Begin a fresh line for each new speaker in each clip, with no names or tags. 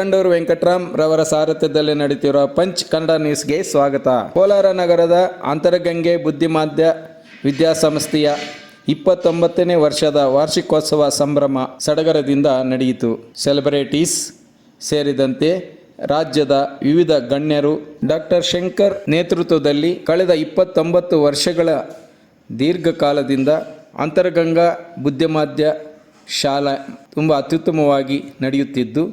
ಕಿತ್ತಂಡೂರು ವೆಂಕಟರಾಮ್ ರವರ ಸಾರಥ್ಯದಲ್ಲಿ ನಡೆಯುತ್ತಿರುವ ಪಂಚ್ ಕನ್ನಡ ನ್ಯೂಸ್ಗೆ ಸ್ವಾಗತ. ಕೋಲಾರ ನಗರದ ಅಂತರಗಂಗೆ ಬುದ್ಧಿಮಾಧ್ಯ ವಿದ್ಯಾಸಂಸ್ಥೆಯ ಇಪ್ಪತ್ತೊಂಬತ್ತನೇ ವರ್ಷದ ವಾರ್ಷಿಕೋತ್ಸವ ಸಂಭ್ರಮ ಸಡಗರದಿಂದ ನಡೆಯಿತು. ಸೆಲೆಬ್ರಿಟೀಸ್ ಸೇರಿದಂತೆ ರಾಜ್ಯದ ವಿವಿಧ ಗಣ್ಯರು ಡಾಕ್ಟರ್ ಶಂಕರ್ ನೇತೃತ್ವದಲ್ಲಿ ಕಳೆದ ಇಪ್ಪತ್ತೊಂಬತ್ತು ವರ್ಷಗಳ ದೀರ್ಘಕಾಲದಿಂದ ಅಂತರಗಂಗಾ ಬುದ್ಧಿಮಾಧ್ಯ ಶಾಲಾ ತುಂಬ ಅತ್ಯುತ್ತಮವಾಗಿ ನಡೆಯುತ್ತಿದ್ದು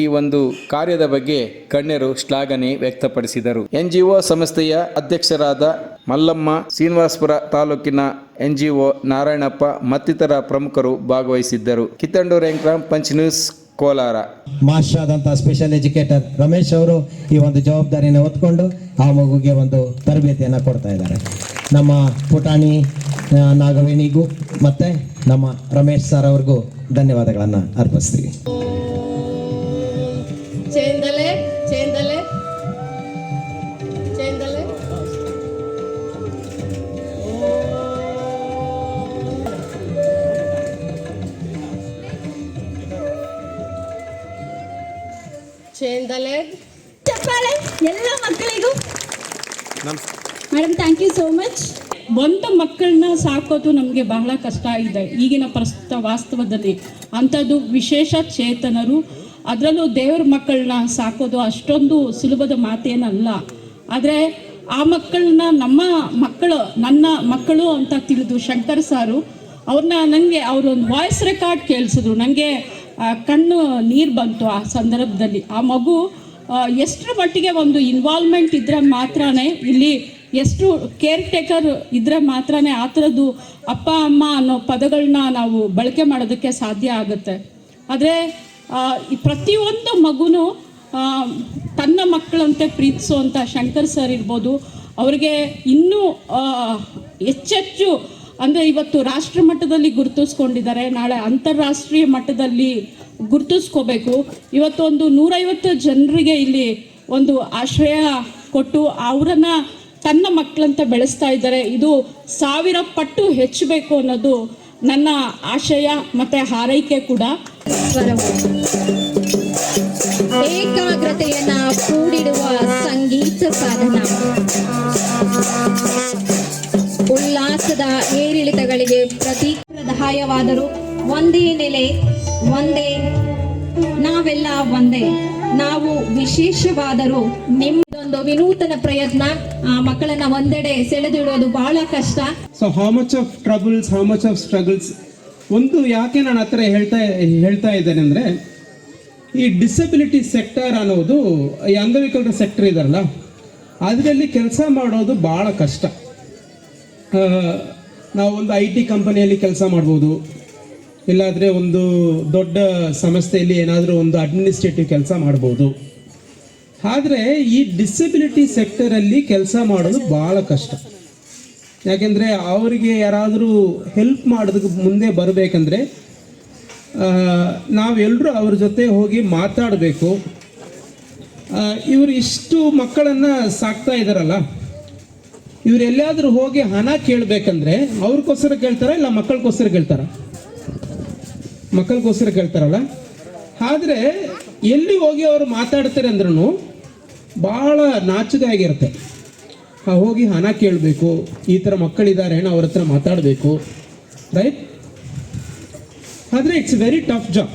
ಈ ಒಂದು ಕಾರ್ಯದ ಬಗ್ಗೆ ಗಣ್ಯರು ಶ್ಲಾಘನೆ ವ್ಯಕ್ತಪಡಿಸಿದರು. ಎನ್ ಜಿ ಒ ಸಂಸ್ಥೆಯ ಅಧ್ಯಕ್ಷರಾದ ಮಲ್ಲಮ್ಮ ಶ್ರೀನಿವಾಸಪುರ ತಾಲೂಕಿನ ಎನ್ ಜಿ ಒ ನಾರಾಯಣಪ್ಪ ಮತ್ತಿತರ ಪ್ರಮುಖರು ಭಾಗವಹಿಸಿದ್ದರು. Kittandur ಎಂಕ್ರಾಮ್ punch news
Kolar. Master special educator Ramesh ಅವರು ಈ ಒಂದು ಜವಾಬ್ದಾರಿಯನ್ನು ಹೊತ್ಕೊಂಡು ಆ ಮಗುಗೆ ಒಂದು ತರಬೇತಿಯನ್ನು ಕೊಡ್ತಾ ಇದ್ದಾರೆ. ನಮ್ಮ ಪುಟಾಣಿ ನಾಗವೇಣಿಗೂ ಮತ್ತೆ ನಮ್ಮ ರಮೇಶ್ ಸರ್ ಅವ್ರಿಗೂ ಧನ್ಯವಾದಗಳನ್ನು ಅರ್ಪಿಸ್ತೀವಿ.
ಚೇಂದಲೆ ಚೇಂದಲೆ. ಚೇಂದಲೆ. ಚೇಂದಲೆ.
ಚಪ್ಪಾಳೆ ಎಲ್ಲ ಮಕ್ಕಳಿಗೂ. Madam thank you so much
ಒಂದು ಮಕ್ಕಳನ್ನ ಸಾಕೋದು ನಮಗೆ ಬಹಳ ಕಷ್ಟ ಇದೆ. ಈಗಿನ ಪ್ರಸ್ತುತ ವಾಸ್ತವದಲ್ಲಿ ಅಂಥದ್ದು ವಿಶೇಷ ಚೇತನರು ಅದರಲ್ಲೂ ದೇವ್ರ ಮಕ್ಕಳನ್ನ ಸಾಕೋದು ಅಷ್ಟೊಂದು ಸುಲಭದ ಮಾತೇನಲ್ಲ. ಆದರೆ ಆ ಮಕ್ಕಳನ್ನ ನಮ್ಮ ಮಕ್ಕಳು, ನನ್ನ ಮಕ್ಕಳು ಅಂತ ತಿಳಿದು ಶಂಕರ್ ಸಾರು ಅವ್ರನ್ನ ನನಗೆ ಅವರೊಂದು ವಾಯ್ಸ್ ರೆಕಾರ್ಡ್ ಕೇಳಿಸಿದ್ರು. ನನಗೆ ಕಣ್ಣು ನೀರು ಬಂತು ಆ ಸಂದರ್ಭದಲ್ಲಿ. ಆ ಮಗು ಎಷ್ಟರ ಮಟ್ಟಿಗೆ ಒಂದು ಇನ್ವಾಲ್ವ್ಮೆಂಟ್ ಇದ್ರೆ ಮಾತ್ರನೇ ಇಲ್ಲಿ ಎಷ್ಟು ಕೇರ್ ಟೇಕರ್ ಇದ್ರೆ ಮಾತ್ರನೇ ಆ ಥರದ್ದು ಅಪ್ಪ, ಅಮ್ಮ ಅನ್ನೋ ಪದಗಳನ್ನ ನಾವು ಬಳಕೆ ಮಾಡೋದಕ್ಕೆ ಸಾಧ್ಯ ಆಗುತ್ತೆ. ಆದರೆ ಪ್ರತಿಯೊಂದು ಮಗುನು ತನ್ನ ಮಕ್ಕಳಂತೆ ಪ್ರೀತಿಸುವಂಥ ಶಂಕರ್ ಸರ್ ಇರ್ಬೋದು, ಅವ್ರಿಗೆ ಇನ್ನೂ ಹೆಚ್ಚೆಚ್ಚು ಅಂದರೆ ಇವತ್ತು ರಾಷ್ಟ್ರ ಮಟ್ಟದಲ್ಲಿ ಗುರುತಿಸ್ಕೊಂಡಿದ್ದಾರೆ, ನಾಳೆ ಅಂತಾರಾಷ್ಟ್ರೀಯ ಮಟ್ಟದಲ್ಲಿ ಗುರುತಿಸ್ಕೋಬೇಕು. ಇವತ್ತು ಒಂದು ನೂರೈವತ್ತು ಜನರಿಗೆ ಇಲ್ಲಿ ಒಂದು ಆಶ್ರಯ ಕೊಟ್ಟು ಅವರನ್ನ ತನ್ನ ಮಕ್ಕಳಂತ ಬೆಳೆಸ್ತಾ ಇದ್ದಾರೆ. ಇದು ಸಾವಿರ ಪಟ್ಟು ಹೆಚ್ಚಬೇಕು ಅನ್ನೋದು ನನ್ನ ಆಶಯ ಮತ್ತು ಹಾರೈಕೆ ಕೂಡ.
ಸ್ವರವು. ಏಕಾಗ್ರತೆಯನ್ನ ಕೂಡಿಡುವ ಸಂಗೀತ ಸಾಧನ. ಉಲ್ಲಾಸದ ಏರಿಳಿತಗಳಿಗೆ ಪ್ರತಿದಾಯವಾದರು ಒಂದೇ ನೆಲೆ, ಒಂದೇ, ನಾವೆಲ್ಲ ಒಂದೇ. ನಾವು ವಿಶೇಷವಾದರೂ ನಿಮ್ಮದೊಂದು ವಿನೂತನ ಪ್ರಯತ್ನ. ಆ ಮಕ್ಕಳನ್ನ ಒಂದೆಡೆ ಸೆಳೆದಿಡೋದು ಬಹಳ ಕಷ್ಟ.
So how much of troubles how much of struggles ಒಂದು ಯಾಕೆ ನಾನು ಹತ್ರ ಹೇಳ್ತಾ ಹೇಳ್ತಾ ಇದ್ದೇನೆ ಅಂದರೆ ಈ ಡಿಸಬಿಲಿಟಿ ಸೆಕ್ಟರ್ ಅನ್ನೋದು, ಈ ಅಂಗವಿಕಲರ ಸೆಕ್ಟರ್ ಇದಲ್ಲ ಅದರಲ್ಲಿ ಕೆಲಸ ಮಾಡೋದು ಭಾಳ ಕಷ್ಟ. ನಾವು ಒಂದು ಐ ಟಿ ಕಂಪನಿಯಲ್ಲಿ ಕೆಲಸ ಮಾಡ್ಬೋದು, ಇಲ್ಲಾದರೆ ಒಂದು ದೊಡ್ಡ ಸಂಸ್ಥೆಯಲ್ಲಿ ಏನಾದರೂ ಒಂದು ಅಡ್ಮಿನಿಸ್ಟ್ರೇಟಿವ್ ಕೆಲಸ ಮಾಡ್ಬೋದು. ಆದರೆ ಈ ಡಿಸಬಿಲಿಟಿ ಸೆಕ್ಟರಲ್ಲಿ ಕೆಲಸ ಮಾಡೋದು ಭಾಳ ಕಷ್ಟ. ಯಾಕೆಂದರೆ ಅವರಿಗೆ ಯಾರಾದರೂ ಹೆಲ್ಪ್ ಮಾಡೋದಕ್ಕೆ ಮುಂದೆ ಬರಬೇಕಂದ್ರೆ ನಾವೆಲ್ಲರೂ ಅವ್ರ ಜೊತೆ ಹೋಗಿ ಮಾತಾಡಬೇಕು. ಇವರು ಇಷ್ಟು ಮಕ್ಕಳನ್ನು ಸಾಕ್ತಾ ಇದ್ದಾರಲ್ಲ ಇವರೆಲ್ಲಾದರೂ ಹೋಗಿ ಹಣ ಕೇಳಬೇಕಂದ್ರೆ ಅವ್ರಿಗೋಸ್ಕರ ಕೇಳ್ತಾರ ಇಲ್ಲ ಮಕ್ಕಳಿಗೋಸ್ಕರ ಕೇಳ್ತಾರ? ಮಕ್ಕಳಿಗೋಸ್ಕರ ಕೇಳ್ತಾರಲ್ಲ? ಆದರೆ ಎಲ್ಲಿ ಹೋಗಿ ಅವರು ಮಾತಾಡ್ತಾರೆ ಅಂದ್ರೂ ಭಾಳ ನಾಚಿಕೆ ಆಗಿರುತ್ತೆ. ಹೋಗಿ ಹಣ ಕೇಳಬೇಕು. ಈ ಥರ ಮಕ್ಕಳಿದ್ದಾರೆ ಅವ್ರ ಹತ್ರ ಮಾತಾಡಬೇಕು. ರೈಟ್ ಆದರೆ ಇಟ್ಸ್ ವೆರಿ ಟಫ್ ಜಾಬ್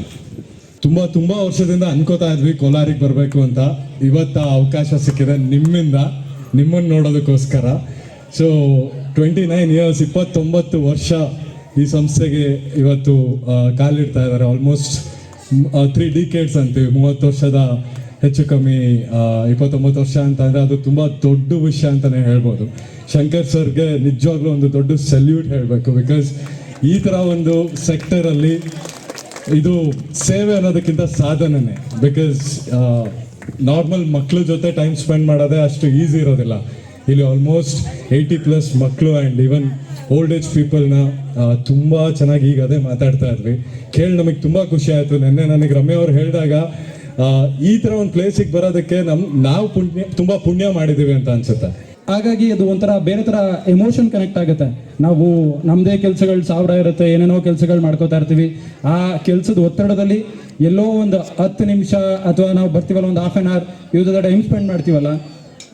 ತುಂಬ ತುಂಬ ವರ್ಷದಿಂದ ಅನ್ಕೋತಾ ಇದ್ವಿ ಕೋಲಾರಿಗೆ ಬರಬೇಕು ಅಂತ. ಇವತ್ತು ಅವಕಾಶ ಸಿಕ್ಕಿದೆ ನಿಮ್ಮಿಂದ, ನಿಮ್ಮನ್ನು ನೋಡೋದಕ್ಕೋಸ್ಕರ. ಸೊ ಟ್ವೆಂಟಿ ನೈನ್ ಇಯರ್ಸ್ ಇಪ್ಪತ್ತೊಂಬತ್ತು ವರ್ಷ ಈ ಸಂಸ್ಥೆಗೆ ಇವತ್ತು ಕಾಲಿಡ್ತಾ ಇದ್ದಾರೆ. ಆಲ್ಮೋಸ್ಟ್ ತ್ರೀ ಡಿಕೇಡ್ಸ್ ಅಂತೀವಿ. ಮೂವತ್ತು ವರ್ಷದ ಹೆಚ್ಚು ಕಮ್ಮಿ ಇಪ್ಪತ್ತೊಂಬತ್ತು ವರ್ಷ ಅಂತ ಅಂದರೆ ಅದು ತುಂಬ ದೊಡ್ಡ ವಿಷಯ ಅಂತಲೇ ಹೇಳ್ಬೋದು. ಶಂಕರ್ ಸರ್ಗೆ ನಿಜವಾಗ್ಲೂ ಒಂದು ದೊಡ್ಡ ಸೆಲ್ಯೂಟ್ ಹೇಳಬೇಕು ಬಿಕಾಸ್ ಈ ಥರ ಒಂದು ಸೆಕ್ಟರಲ್ಲಿ ಇದು ಸೇವೆ ಅನ್ನೋದಕ್ಕಿಂತ ಸಾಧನೆ ಬಿಕಾಸ್ ನಾರ್ಮಲ್ ಮಕ್ಳ ಜೊತೆ ಟೈಮ್ ಸ್ಪೆಂಡ್ ಮಾಡೋದೇ ಅಷ್ಟು ಈಸಿ ಇರೋದಿಲ್ಲ. ಇಲ್ಲಿ ಆಲ್ಮೋಸ್ಟ್ ಏಯ್ಟಿ ಪ್ಲಸ್ ಮಕ್ಕಳು ಆ್ಯಂಡ್ ಈವನ್ ಓಲ್ಡ್ ಏಜ್ ಪೀಪಲ್ನ ತುಂಬ ಚೆನ್ನಾಗಿ ಈಗ ಅದೇ ಮಾತಾಡ್ತಾ ಇದ್ವಿ. ಕೇಳಿ ನಮಗೆ ತುಂಬ ಖುಷಿ ಆಯಿತು. ನಿನ್ನೆ ನನಗೆ ರಮ್ಯ ಅವ್ರು ಹೇಳಿದಾಗ ಈ ಥರ ಒಂದು ಪ್ಲೇಸಿಗೆ ಬರೋದಕ್ಕೆ ನಮ್, ನಾವು ಪುಣ್ಯ, ತುಂಬ ಪುಣ್ಯ ಮಾಡಿದ್ದೀವಿ ಅಂತ ಅನ್ಸುತ್ತೆ.
ಹಾಗಾಗಿ ಅದು ಒಂಥರ ಬೇರೆ ಥರ ಎಮೋಷನ್ ಕನೆಕ್ಟ್ ಆಗುತ್ತೆ. ನಾವು ನಮ್ಮದೇ ಕೆಲಸಗಳು ಸಾವಿರ ಇರುತ್ತೆ, ಏನೇನೋ ಕೆಲಸಗಳು ಮಾಡ್ಕೋತಾ ಇರ್ತೀವಿ. ಆ ಕೆಲಸದ ಒತ್ತಡದಲ್ಲಿ ಎಲ್ಲೋ ಒಂದು ಹತ್ತು ನಿಮಿಷ ಅಥವಾ ನಾವು ಬರ್ತೀವಲ್ಲ ಒಂದು ಹಾಫ್ ಆನ್ ಅವರ್ ಇವ್ರ ಟೈಮ್ ಸ್ಪೆಂಡ್ ಮಾಡ್ತೀವಲ್ಲ,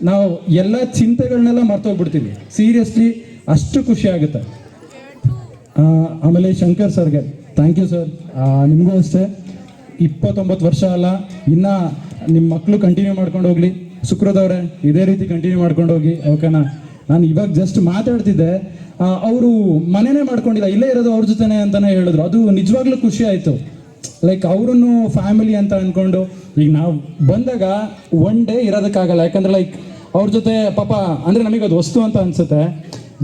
ನಾವು ಎಲ್ಲ ಚಿಂತೆಗಳನ್ನೆಲ್ಲ ಮರ್ತೋಗ್ಬಿಡ್ತೀವಿ. ಸೀರಿಯಸ್ಲಿ ಅಷ್ಟು ಖುಷಿ ಆಗುತ್ತೆ. ಆಮೇಲೆ ಶಂಕರ್ ಸರ್ಗೆ ಥ್ಯಾಂಕ್ ಯು ಸರ್ ನಿಮಗೂ ಅಷ್ಟೇ. ಇಪ್ಪತ್ತೊಂಬತ್ತು ವರ್ಷ ಅಲ್ಲ, ಇನ್ನ ನಿಮ್ಮ ಮಕ್ಕಳು ಕಂಟಿನ್ಯೂ ಮಾಡ್ಕೊಂಡು ಹೋಗ್ಲಿ. ಸುಕ್ರದವ್ರೆ ಇದೇ ರೀತಿ ಕಂಟಿನ್ಯೂ ಮಾಡ್ಕೊಂಡು ಹೋಗಿ, ಓಕೆನಾ? ನಾನು ಇವಾಗ ಜಸ್ಟ್ ಮಾತಾಡ್ತಿದ್ದೆ. ಅವರು ಮನೆನೇ ಮಾಡ್ಕೊಂಡಿಲ್ಲ, ಇಲ್ಲೇ ಇರೋದು ಅವ್ರ ಜೊತೆನೆ ಅಂತಾನೆ ಹೇಳಿದ್ರು. ಅದು ನಿಜವಾಗ್ಲೂ ಖುಷಿ ಆಯ್ತು. ಲೈಕ್ ಅವರನ್ನು ಫ್ಯಾಮಿಲಿ ಅಂತ ಅನ್ಕೊಂಡು, ಈಗ ನಾವು ಬಂದಾಗ ಒನ್ ಡೇ ಇರೋದಕ್ಕಾಗಲ್ಲ. ಯಾಕಂದ್ರೆ ಲೈಕ್ ಅವ್ರ ಜೊತೆ ಪಾಪ, ಅಂದ್ರೆ ನಮಗೆ ಅದು ವಸ್ತು ಅಂತ ಅನ್ಸುತ್ತೆ.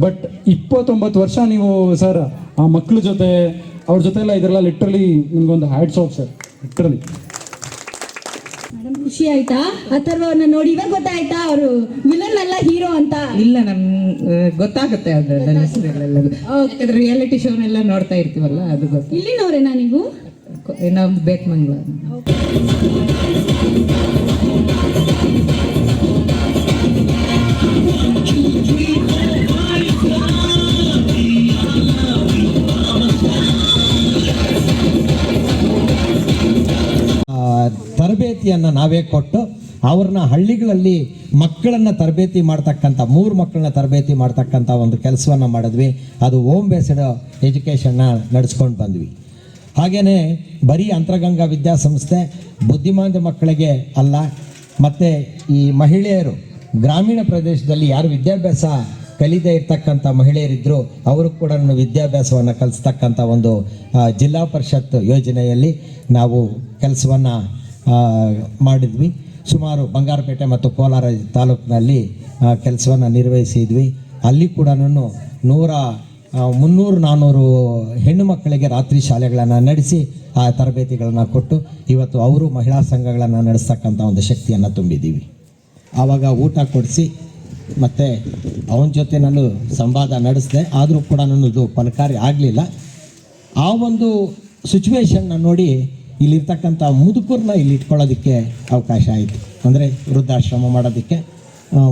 ಬಟ್ ಇಪ್ಪತ್ತೊಂಬತ್ತು ವರ್ಷ ನೀವು ಸರ್ ಆ ಮಕ್ಕಳ ಜೊತೆ, ಅವ್ರ ಜೊತೆ ಎಲ್ಲ ಇದೆಲ್ಲ ಲಿಟ್ರಲಿ ನಿಮ್ಗೊಂದು ಹ್ಯಾಡ್ಸ್ ಆಫ್ ಸರ್
ಮೇಡಮ್ ಖುಷಿ ಆಯ್ತಾ? ಅಥರ್ವನ್ನ ನೋಡಿ ಇವಾಗ ಗೊತ್ತಾಯ್ತಾ ಅವರು ವಿಲನ್ ಅಲ್ಲ ಹೀರೋ ಅಂತ?
ಇಲ್ಲ ನಮ್ ಗೊತ್ತಾಗುತ್ತೆ ರಿಯಾಲಿಟಿ ರಿಯಾಲಿಟಿ ಶೋನೆಲ್ಲ ನೋಡ್ತಾ ಇರ್ತೀವಲ್ಲ ಅದು ಗೊತ್ತು.
ಇಲ್ಲಿನವ್ರೇನಾ ನೀವು?
ನಮ್ದು ಬೇಕ್ಮಂಗ್ಲ
ತರಬೇತಿಯನ್ನು ನಾವೇ ಕೊಟ್ಟು ಅವ್ರನ್ನ ಹಳ್ಳಿಗಳಲ್ಲಿ ಮಕ್ಕಳನ್ನ ತರಬೇತಿ ಮಾಡ್ತಕ್ಕಂಥ, ಮೂರು ಮಕ್ಕಳನ್ನ ತರಬೇತಿ ಮಾಡ್ತಕ್ಕಂಥ ಒಂದು ಕೆಲಸವನ್ನು ಮಾಡಿದ್ವಿ. ಅದು ಓಮ್ ಬೇಸ್ಡ್ ಎಜುಕೇಷನ್ನ ನಡೆಸ್ಕೊಂಡು ಬಂದ್ವಿ. ಹಾಗೆಯೇ ಬರೀ ಅಂತರಗಂಗಾ ವಿದ್ಯಾಸಂಸ್ಥೆ ಬುದ್ಧಿಮಾಂದ ಮಕ್ಕಳಿಗೆ ಅಲ್ಲ, ಮತ್ತು ಈ ಮಹಿಳೆಯರು ಗ್ರಾಮೀಣ ಪ್ರದೇಶದಲ್ಲಿ ಯಾರು ವಿದ್ಯಾಭ್ಯಾಸ ಕಲಿದೇ ಇರ್ತಕ್ಕಂಥ ಮಹಿಳೆಯರಿದ್ದರು ಅವರು ಕೂಡ ವಿದ್ಯಾಭ್ಯಾಸವನ್ನು ಕಲಿಸ್ತಕ್ಕಂಥ ಒಂದು ಜಿಲ್ಲಾ ಪರಿಷತ್ ಯೋಜನೆಯಲ್ಲಿ ನಾವು ಕೆಲಸವನ್ನು ಮಾಡಿದ್ವಿ. ಸುಮಾರು ಬಂಗಾರಪೇಟೆ ಮತ್ತು ಕೋಲಾರ ತಾಲೂಕಿನಲ್ಲಿ ಕೆಲಸವನ್ನು ನಿರ್ವಹಿಸಿದ್ವಿ. ಅಲ್ಲಿ ಕೂಡ ನೂರ ಮುನ್ನೂರು ನಾನ್ನೂರು ಹೆಣ್ಣು ಮಕ್ಕಳಿಗೆ ರಾತ್ರಿ ಶಾಲೆಗಳನ್ನು ನಡೆಸಿ, ಆ, ತರಬೇತಿಗಳನ್ನು ಕೊಟ್ಟು, ಇವತ್ತು ಅವರು ಮಹಿಳಾ ಸಂಘಗಳನ್ನು ನಡೆಸ್ತಕ್ಕಂಥ ಒಂದು ಶಕ್ತಿಯನ್ನು ತುಂಬಿದ್ದೀವಿ. ಆವಾಗ ಊಟ ಕೊಡಿಸಿ, ಮತ್ತು ಅವನ ಜೊತೆ ನಾನು ಸಂವಾದ ನಡೆಸಿದೆ. ಆದರೂ ಕೂಡ ನನ್ನದು ಫಲಕಾರಿ ಆಗಲಿಲ್ಲ. ಆ ಒಂದು ಸಿಚುವೇಶನ್ನ ನೋಡಿ ಇಲ್ಲಿರ್ತಕ್ಕಂಥ ಮುದುಕರನ್ನ ಇಲ್ಲಿ ಇಟ್ಕೊಳ್ಳೋದಕ್ಕೆ ಅವಕಾಶ ಆಯಿತು. ಅಂದರೆ ವೃದ್ಧಾಶ್ರಮ ಮಾಡೋದಕ್ಕೆ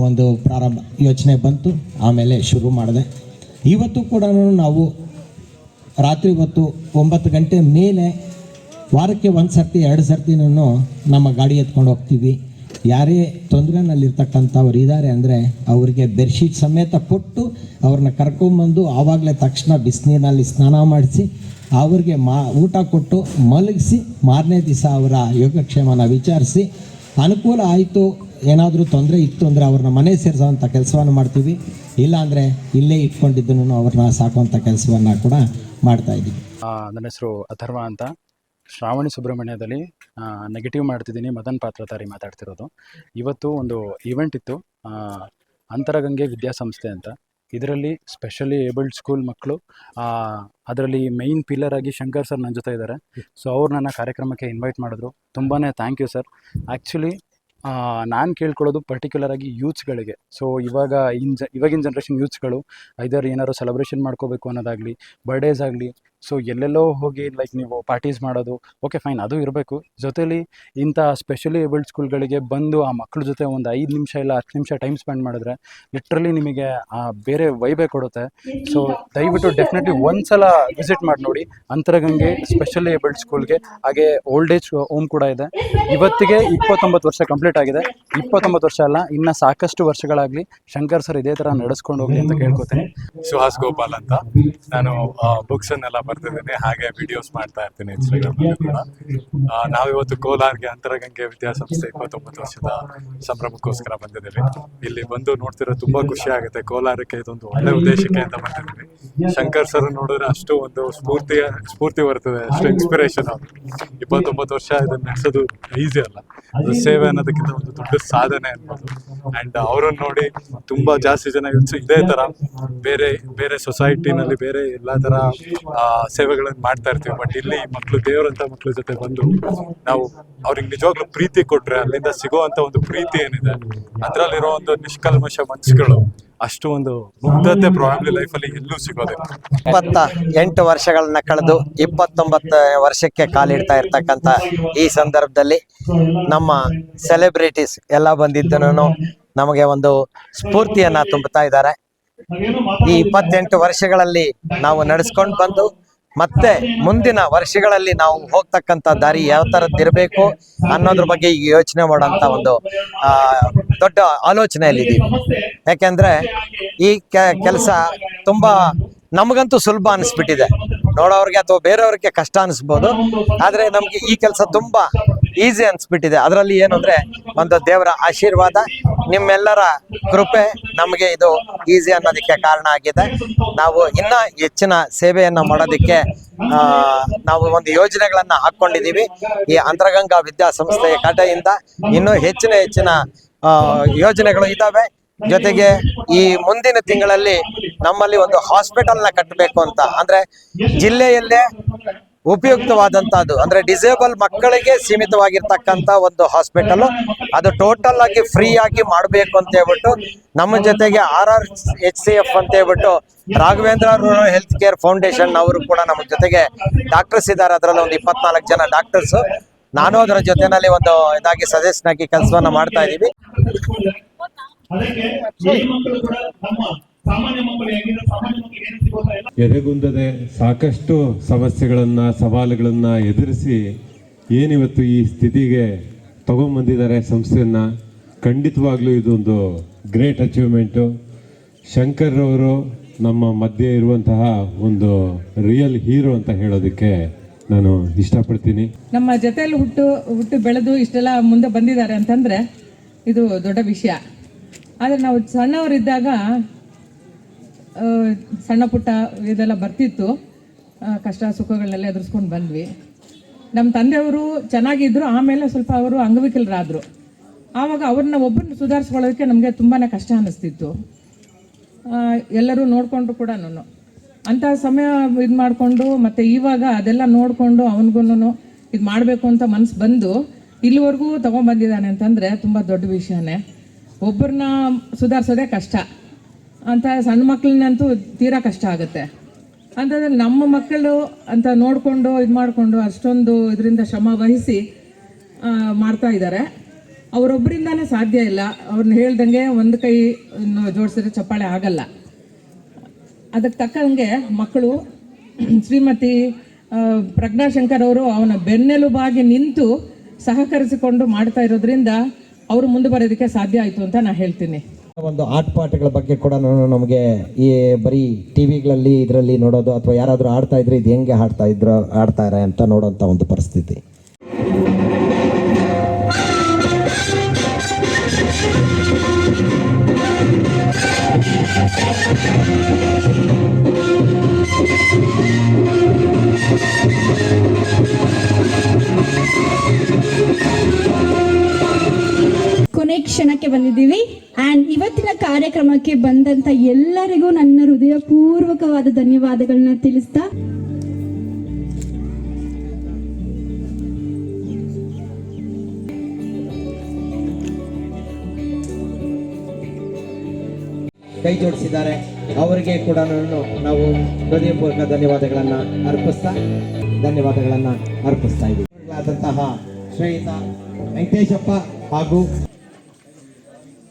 ಒಂದು ಪ್ರಾರಂಭ ಯೋಚನೆ ಬಂತು, ಆಮೇಲೆ ಶುರು ಮಾಡಿದೆ. ಇವತ್ತು ಕೂಡ ನಾವು ರಾತ್ರಿ ಹೊತ್ತು ಒಂಬತ್ತು ಗಂಟೆ ಮೇಲೆ ವಾರಕ್ಕೆ ಒಂದು ಸರ್ತಿ ಎರಡು ಸರ್ತಿನೂ ನಮ್ಮ ಗಾಡಿ ಎತ್ಕೊಂಡು ಹೋಗ್ತೀವಿ. ಯಾರೇ ತೊಂದರೆನಲ್ಲಿರ್ತಕ್ಕಂಥವ್ರು ಇದ್ದಾರೆ ಅಂದರೆ ಅವರಿಗೆ ಬೆಡ್ಶೀಟ್ ಸಮೇತ ಕೊಟ್ಟು ಅವ್ರನ್ನ ಕರ್ಕೊಂಬಂದು ಆವಾಗಲೇ ತಕ್ಷಣ ಬಿಸಿನೀರಿನಲ್ಲಿ ಸ್ನಾನ ಮಾಡಿಸಿ, ಅವ್ರಿಗೆ ಮಾ, ಊಟ ಕೊಟ್ಟು ಮಲಗಿಸಿ, ಮಾರನೇ ದಿವಸ ಅವರ ಯೋಗಕ್ಷೇಮನ ವಿಚಾರಿಸಿ, ಅನುಕೂಲ ಆಯಿತು, ಏನಾದರೂ ತೊಂದರೆ ಇತ್ತು ಅಂದರೆ ಅವ್ರನ್ನ ಮನೆ ಸೇರಿಸೋವಂಥ ಕೆಲಸವನ್ನು ಮಾಡ್ತೀವಿ. ಇಲ್ಲಾಂದರೆ ಇಲ್ಲೇ ಇಟ್ಕೊಂಡಿದ್ದನ್ನು ಅವ್ರನ್ನ ಸಾಕುವಂಥ ಕೆಲಸವನ್ನು ಕೂಡ
ಮಾಡ್ತಾಯಿದ್ದೀವಿ ನನ್ನ ಹೆಸರು ಅಥರ್ವ ಅಂತ. ಶ್ರಾವಣಿ ಸುಬ್ರಹ್ಮಣ್ಯದಲ್ಲಿ ನೆಗೆಟಿವ್ ಮಾಡ್ತಿದ್ದೀನಿ, ಮದನ್ ಪಾತ್ರಧಾರಿ ಮಾತಾಡ್ತಿರೋದು. ಇವತ್ತು ಒಂದು ಈವೆಂಟ್ ಇತ್ತು ಅಂತರಗಂಗೆ ವಿದ್ಯಾಸಂಸ್ಥೆ ಅಂತ. ಇದರಲ್ಲಿ ಸ್ಪೆಷಲಿ ಏಬಲ್ಡ್ ಸ್ಕೂಲ್ ಮಕ್ಕಳು ಅದರಲ್ಲಿ ಮೈನ್ ಪಿಲ್ಲರ್ ಆಗಿ ಶಂಕರ್ ಸರ್ ನನ್ನ ಜೊತೆ ಇದ್ದಾರೆ ಸೊ ಅವ್ರು ನನ್ನ ಕಾರ್ಯಕ್ರಮಕ್ಕೆ ಇನ್ವೈಟ್ ಮಾಡಿದ್ರು. ತುಂಬಾ ಥ್ಯಾಂಕ್ ಯು ಸರ್ ಆ್ಯಕ್ಚುಲಿ ನಾನು ಕೇಳ್ಕೊಳ್ಳೋದು ಪರ್ಟಿಕ್ಯುಲರ್ ಆಗಿ ಯೂತ್ಸ್ಗಳಿಗೆ ಸೊ ಇವಾಗ ಇನ್ ಜ ಇವಾಗಿನ ಜನ್ರೇಷನ್ ಯೂತ್ಸ್ಗಳು ಐದರ್ ಏನಾದ್ರು ಸೆಲೆಬ್ರೇಷನ್ ಮಾಡ್ಕೋಬೇಕು ಅನ್ನೋದಾಗಲಿ ಬರ್ಡೇಸ್ ಆಗಲಿ ಸೊ ಎಲ್ಲೆಲ್ಲೋ ಹೋಗಿ ಲೈಕ್ ನೀವು ಪಾರ್ಟೀಸ್ ಮಾಡೋದು ಓಕೆ ಫೈನ್ ಅದು ಇರಬೇಕು. ಜೊತೇಲಿ, ಇಂಥ ಸ್ಪೆಷಲಿ ಏಬಲ್ಡ್ ಸ್ಕೂಲ್ಗಳಿಗೆ ಬಂದು ಆ ಮಕ್ಕಳ ಜೊತೆ ಒಂದು ಐದು ನಿಮಿಷ ಇಲ್ಲ ಹತ್ತು ನಿಮಿಷ ಟೈಮ್ ಸ್ಪೆಂಡ್ ಮಾಡಿದ್ರೆ ಲಿಟ್ರಲಿ ನಿಮಗೆ ಆ ಬೇರೆ ವೈಬೇ ಕೊಡುತ್ತೆ. ಸೊ ದಯವಿಟ್ಟು ಡೆಫಿನೆಟ್ಲಿ ಒಂದ್ಸಲ ವಿಸಿಟ್ ಮಾಡಿ ನೋಡಿ. ಅಂತರಗಂಗೆ ಸ್ಪೆಷಲಿ ಏಬಲ್ಡ್ ಸ್ಕೂಲ್ಗೆ ಹಾಗೆ ಓಲ್ಡ್ ಏಜ್ ಹೋಮ್ ಕೂಡ ಇದೆ. ಇವತ್ತಿಗೆ ಇಪ್ಪತ್ತೊಂಬತ್ತು ವರ್ಷ ಕಂಪ್ಲೀಟ್ ಆಗಿದೆ. ಇಪ್ಪತ್ತೊಂಬತ್ತು ವರ್ಷ ಅಲ್ಲ, ಇನ್ನು ಸಾಕಷ್ಟು ವರ್ಷಗಳಾಗಲಿ ಶಂಕರ್ ಸರ್ ಇದೇ ಥರ ನಡೆಸ್ಕೊಂಡು ಹೋಗ್ಲಿ ಅಂತ ಕೇಳ್ಕೊತೀನಿ.
ಸುಹಾಸ್ ಗೋಪಾಲ್ ಅಂತ. ನಾನು ಬುಕ್ಸ್ ಅನ್ನೆಲ್ಲ ಬರ್ತಿದ್ದೀನಿ ಹಾಗೆ ವಿಡಿಯೋಸ್ ಮಾಡ್ತಾ ಇರ್ತೀನಿ ಇನ್ಸ್ಟಾಗ್ರಾಮ್ ಕೂಡ. ಆ, ನಾವಿವತ್ತು ಕೋಲಾರ್ಗೆ ಅಂತರಗಂಗೆ ವಿದ್ಯಾಸಂಸ್ಥೆ ಇಪ್ಪತ್ತೊಂಬತ್ತು ವರ್ಷದ ಸಂಭ್ರಮಕ್ಕೋಸ್ಕರ ಬಂದಿದ್ದೀವಿ. ಇಲ್ಲಿ ಬಂದು ನೋಡ್ತಿರೋ ತುಂಬಾ ಖುಷಿ ಆಗುತ್ತೆ. ಕೋಲಾರಕ್ಕೆ ಇದೊಂದು ಒಳ್ಳೆ ಉದ್ದೇಶಕ್ಕೆ ಅಂತ ಬಂದಿದ್ದೀವಿ. ಶಂಕರ್ ಸರ್ ನೋಡಿದ್ರೆ ಅಷ್ಟು ಒಂದು ಸ್ಫೂರ್ತಿ ಸ್ಫೂರ್ತಿ ಬರ್ತದೆ ಅಷ್ಟು ಇನ್ಸ್ಪಿರೇಷನ್ ಇಪ್ಪತ್ತೊಂಬತ್ತು ವರ್ಷ ಇದನ್ನ ನಡೆಸೋದು ಈಸಿ ಅಲ್ಲ. ಅದು ಸೇವೆ ಅನ್ನೋದಕ್ಕಿಂತ ಒಂದು ದೊಡ್ಡ ಸಾಧನೆ ಅನ್ಬೋದು. ಅಂಡ್ ಅವರನ್ನ ನೋಡಿ ತುಂಬಾ ಜಾಸ್ತಿ ಜನ ಇದೇ ತರ ಬೇರೆ ಬೇರೆ ಸೊಸೈಟಿನಲ್ಲಿ ಬೇರೆ ಎಲ್ಲಾ ತರ ಆ, ಸೇವೆಗಳನ್ನ ಮಾಡ್ತಾ ಇರ್ತೀವಿ. ಬಟ್ ಇಲ್ಲಿ ಮಕ್ಕಳು ದೇವರಂತ ಮಕ್ಕಳ ಜೊತೆ ಬಂದು ನಾವು ಅವ್ರಿಗೆ ನಿಜವಾಗ್ಲೂ ಪ್ರೀತಿ ಕೊಟ್ರೆ ಅಲ್ಲಿಂದ ಸಿಗುವಂತ ಒಂದು ಪ್ರೀತಿ ಏನಿದೆ, ಅದ್ರಲ್ಲಿರೋ ಒಂದು ನಿಷ್ಕಲ್ಮಶ ಮನಸ್ಸುಗಳು ಅಷ್ಟು ಒಂದು ಮುಗ್ಧತೆ ಪ್ರಾಬ್ಲಿ ಅಲ್ಲಿ ಎಲ್ಲೂ ಸಿಗೋದಿಲ್ಲ.
ಇಪ್ಪತ್ತ ಎಂಟು ವರ್ಷಗಳನ್ನ ಕಳೆದು ಇಪ್ಪತ್ತೊಂಬತ್ತು ವರ್ಷಕ್ಕೆ ಕಾಲಿಡ್ತಾ ಇರ್ತಕ್ಕಂತ ಈ ಸಂದರ್ಭದಲ್ಲಿ ನಮ್ಮ ಸೆಲೆಬ್ರಿಟೀಸ್ ಎಲ್ಲ ಬಂದಿದ್ದನು ನಮಗೆ ಒಂದು ಸ್ಫೂರ್ತಿಯನ್ನ ತುಂಬುತ್ತಾ ಇದ್ದಾರೆ. ಈ ಇಪ್ಪತ್ತೆಂಟು ವರ್ಷಗಳಲ್ಲಿ ನಾವು ನಡೆಸ್ಕೊಂಡು ಬಂದು
ಮತ್ತೆ ಮುಂದಿನ ವರ್ಷಗಳಲ್ಲಿ ನಾವು ಹೋಗ್ತಕ್ಕಂತ ದಾರಿ ಯಾವ ತರದ್ದಿರಬೇಕು ಅನ್ನೋದ್ರ ಬಗ್ಗೆ ಈಗ ಯೋಚನೆ ಮಾಡುವಂತ ಒಂದು ಆ, ದೊಡ್ಡ ಆಲೋಚನೆಯಲ್ಲಿದ್ದೀವಿ. ಯಾಕೆಂದ್ರೆ ಈ ಕೆಲಸ ತುಂಬಾ ನಮಗಂತೂ ಸುಲಭ ಅನಿಸ್ಬಿಟ್ಟಿದೆ. ನೋಡೋರಿಗೆ ಅಥವಾ ಬೇರೆಯವ್ರಿಗೆ ಕಷ್ಟ ಅನಿಸ್ಬೋದು. ಆದ್ರೆ ನಮಗೆ ಈ ಕೆಲಸ ತುಂಬಾ ಈಸಿ ಅನ್ಸ್ಬಿಟ್ಟಿದೆ. ಅದರಲ್ಲಿ ಏನು ಅಂದ್ರೆ ಒಂದು ದೇವರ ಆಶೀರ್ವಾದ, ನಿಮ್ಮೆಲ್ಲರ ಕೃಪೆ ನಮಗೆ ಇದು ಈಸಿ ಅನ್ನೋದಕ್ಕೆ ಕಾರಣ ಆಗಿದೆ. ನಾವು ಇನ್ನ ಹೆಚ್ಚಿನ ಸೇವೆಯನ್ನ ಮಾಡೋದಕ್ಕೆ ನಾವು ಒಂದು ಯೋಜನೆಗಳನ್ನ ಹಾಕೊಂಡಿದೀವಿ ಈ ಅಂತರಗಂಗಾ ವಿದ್ಯಾಸಂಸ್ಥೆಯ ಕಟೆಯಿಂದ ಇನ್ನೂ ಹೆಚ್ಚಿನ ಹೆಚ್ಚಿನ ಯೋಜನೆಗಳು ಇದ್ದಾವೆ ಜೊತೆಗೆ ಈ ಮುಂದಿನ ತಿಂಗಳಲ್ಲಿ ನಮ್ಮಲ್ಲಿ ಒಂದು ಹಾಸ್ಪಿಟಲ್ ಕಟ್ಟಬೇಕು ಅಂತ. ಅಂದ್ರೆ ಜಿಲ್ಲೆಯಲ್ಲೇ ಉಪಯುಕ್ತವಾದಂತಹದ್ದು. ಅಂದ್ರೆ ಡಿಸೇಬಲ್ ಮಕ್ಕಳಿಗೆ ಸೀಮಿತವಾಗಿರ್ತಕ್ಕಂತ ಒಂದು ಹಾಸ್ಪಿಟಲ್ ಅದು ಟೋಟಲ್ ಆಗಿ ಫ್ರೀ ಆಗಿ ಮಾಡಬೇಕು ಅಂತ ಹೇಳ್ಬಿಟ್ಟು, ನಮ್ಮ ಜೊತೆಗೆ R R H C F ಅಂತ ಹೇಳ್ಬಿಟ್ಟು Raghavendra rural health care foundation ಅವರು ಕೂಡ ನಮ್ಮ ಜೊತೆಗೆ ಡಾಕ್ಟರ್ಸ್ ಇದ್ದಾರೆ. ಅದರಲ್ಲಿ ಒಂದು ಇಪ್ಪತ್ನಾಲ್ಕು ಜನ ಡಾಕ್ಟರ್ಸ್ ನಾನು ಅದರ ಜೊತೆನಲ್ಲಿ ಒಂದು ಇದಾಗಿ ಸದಸ್ಯನಾಗಿ ಕೆಲಸವನ್ನ ಮಾಡ್ತಾ
ಎದೆಗುಂದದೆ ಸಾಕಷ್ಟು ಸಮಸ್ಯೆಗಳನ್ನ ಸವಾಲುಗಳನ್ನ ಎದುರಿಸಿ ಏನಿವತ್ತು ಈ ಸ್ಥಿತಿಗೆ ತಗೊಂಬಂದಿದ್ದಾರೆ ಸಂಸ್ಥೆಯನ್ನ ಖಂಡಿತವಾಗ್ಲೂ ಇದೊಂದು ಗ್ರೇಟ್ ಅಚೀವ್ಮೆಂಟು ಶಂಕರ್ ಅವರು ನಮ್ಮ ಮಧ್ಯೆ ಇರುವಂತಹ ಒಂದು ರಿಯಲ್ ಹೀರೋ ಅಂತ ಹೇಳೋದಕ್ಕೆ ನಾನು ಇಷ್ಟಪಡ್ತೀನಿ.
ನಮ್ಮ ಜೊತೆಯಲ್ಲಿ ಹುಟ್ಟು ಹುಟ್ಟು ಬೆಳೆದು ಇಷ್ಟೆಲ್ಲ ಮುಂದೆ ಬಂದಿದ್ದಾರೆ ಅಂತಂದ್ರೆ ಇದು ದೊಡ್ಡ ವಿಷಯ. ಆದರೆ ನಾವು ಸಣ್ಣವರಿದ್ದಾಗ ಸಣ್ಣ ಪುಟ್ಟ ಇದೆಲ್ಲ ಬರ್ತಿತ್ತು. ಕಷ್ಟ ಸುಖಗಳನ್ನೆಲ್ಲ ಎದುರಿಸ್ಕೊಂಡು ಬಂದ್ವಿ. ನಮ್ಮ ತಂದೆಯವರು ಚೆನ್ನಾಗಿದ್ರು, ಆಮೇಲೆ ಸ್ವಲ್ಪ ಅವರು ಅಂಗವಿಕಲರಾದರು. ಆವಾಗ ಅವ್ರನ್ನ ಒಬ್ಬರನ್ನ ಸುಧಾರಿಸ್ಕೊಳ್ಳೋದಕ್ಕೆ ನಮಗೆ ತುಂಬಾ ಕಷ್ಟ ಅನ್ನಿಸ್ತಿತ್ತು ಎಲ್ಲರೂ ನೋಡಿಕೊಂಡ್ರು ಕೂಡ ಅಂಥ ಸಮಯ ಇದು ಮಾಡಿಕೊಂಡು, ಮತ್ತು ಇವಾಗ ಅದೆಲ್ಲ ನೋಡಿಕೊಂಡು ಅವನಿಗೂ ಇದು ಮಾಡಬೇಕು ಅಂತ ಮನಸ್ಸು ಬಂದು, ಇಲ್ಲಿವರೆಗೂ ತೊಗೊಂಬಂದಿದ್ದಾನೆ ಅಂತಂದರೆ ತುಂಬ ದೊಡ್ಡ ವಿಷಯನೇ. ಒಬ್ಬರನ್ನ ಸುಧಾರಿಸೋದೇ ಕಷ್ಟ. ಅಂತ ಸಣ್ಣ ಮಕ್ಕಳನ್ನಂತೂ ತೀರಾ ಕಷ್ಟ ಆಗುತ್ತೆ. ಅಂತಂದ್ರೆ ನಮ್ಮ ಮಕ್ಕಳು ಅಂತ ನೋಡಿಕೊಂಡು, ಇದು ಮಾಡಿಕೊಂಡು ಅಷ್ಟೊಂದು ಇದರಿಂದ ಶ್ರಮ ವಹಿಸಿ ಮಾಡ್ತಾ ಇದ್ದಾರೆ. ಅವರೊಬ್ಬರಿಂದಾನೇ ಸಾಧ್ಯ ಇಲ್ಲ. ಅವ್ರನ್ನ ಹೇಳ್ದಂಗೆ ಒಂದು ಕೈ ಜೋಡಿಸಿದ್ರೆ ಚಪ್ಪಾಳೆ ಆಗಲ್ಲ. ಅದಕ್ಕೆ ತಕ್ಕಂಗೆ ಮಕ್ಕಳು ಶ್ರೀಮತಿ ಪ್ರಜ್ಞಾಶಂಕರ್ ಅವರು ಅವನ ಬೆನ್ನೆಲುಬಾಗಿ ನಿಂತು ಸಹಕರಿಸಿಕೊಂಡು ಮಾಡ್ತಾ ಇರೋದ್ರಿಂದ ಅವರು ಮುಂದೆ ಬರೋದಕ್ಕೆ ಸಾಧ್ಯ ಆಯಿತು ಅಂತ ನಾನು ಹೇಳ್ತೀನಿ.
ಒಂದು ಆಟ ಪಾಠಗಳ ಬಗ್ಗೆ ಕೂಡ ನಾನು ನಮಗೆ ಈ ಬರೀ ಟಿವಿಗಳಲ್ಲಿ, ಇದರಲ್ಲಿ ನೋಡೋದು ಅಥವಾ ಯಾರಾದರೂ ಆಡ್ತಾ ಇದ್ರೆ ಇದು ಹೆಂಗೆ ಆಡ್ತಾ ಇದ್ರು, ಆಡ್ತಾರೆ ಅಂತ ನೋಡೋಂಥ ಒಂದು ಪರಿಸ್ಥಿತಿ.
ಬಂದಿದ್ದೀವಿ. ಅಂಡ್ ಇವತ್ತಿನ ಕಾರ್ಯಕ್ರಮಕ್ಕೆ ಬಂದಂತ ಎಲ್ಲರಿಗೂ ನನ್ನ ಹೃದಯಪೂರ್ವಕವಾದ ಧನ್ಯವಾದಗಳನ್ನ ತಿಳಿಸ್ತಾ
ಕೈ ಜೋಡಿಸಿದ್ದಾರೆ. ಅವರಿಗೆ ಕೂಡ ನಾವು ಹೃದಯಪೂರ್ವಕ ಧನ್ಯವಾದಗಳನ್ನ ಅರ್ಪಿಸ್ತಾ ಧನ್ಯವಾದಗಳನ್ನ ಅರ್ಪಿಸ್ತಾ ಇದ್ದೀವಿ. ಶ್ರೇಯಿತ ವೆಂಕಟೇಶಪ್ಪ ಹಾಗೂ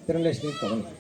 ತಿರುಮಲೇಶ್ ತಗೊಂಡು